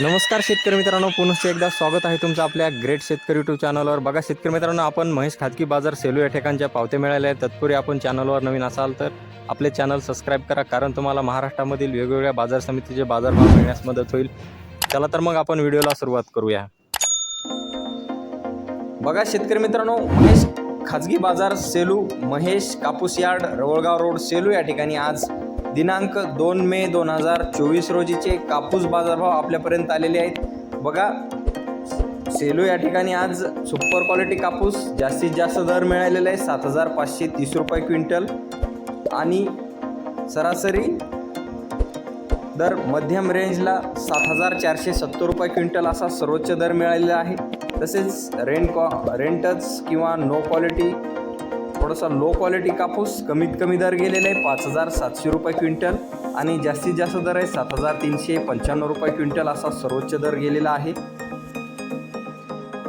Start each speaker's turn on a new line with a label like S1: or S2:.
S1: नमस्कार शेतकरी मित्रांनो पुनश्च एकदा स्वागत आहे तुमचं आपल्या ग्रेट शेतकरी यूट्यूब चॅनलवर. बघा शेतकरी मित्रांनो आपण महेश खाजगी बाजार सेलू या ठिकाणच्या पावते मिळाल्या आहेत. तत्पूर्वी आपण चॅनलवर नवीन असाल तर आपले चॅनल सबस्क्राईब करा कारण तुम्हाला महाराष्ट्रामधील वेगवेगळ्या बाजार समितीचे बाजारभाव मिळण्यास मदत होईल. चला तर मग आपण व्हिडिओला सुरुवात करूया. बघा शेतकरी मित्रांनो महेश खाजगी बाजार सेलू महेश कापूस यार्ड रवळगाव रोड सेलू या ठिकाणी आज दिनांक दोन मे दोन हजार चोवीस रोजीचे कापूस बाजारभाव आपल्यापर्यंत आलेले आहेत. बघा सेलू या ठिकाणी आज सुपर क्वालिटी कापूस जास्तीत जास्त दर मिळालेला आहे सात हजार पाचशे तीस रुपये क्विंटल. आणि सरासरी दर मध्यम रेंजला सात हजार चारशे सत्तर रुपये क्विंटल असा सर्वोच्च दर मिळालेला आहे. तसेच रेंट कॉ रेंटच किंवा नो क्वालिटी थोडासा लो क्वालिटी कापूस कमीत कमी दर गेलेला आहे पाच हजार सातशे रुपये क्विंटल आणि जास्तीत जास्त दर आहे सात हजार तीनशे पंच्याण्णव रुपये क्विंटल असा सर्वोच्च दर गेलेला आहे.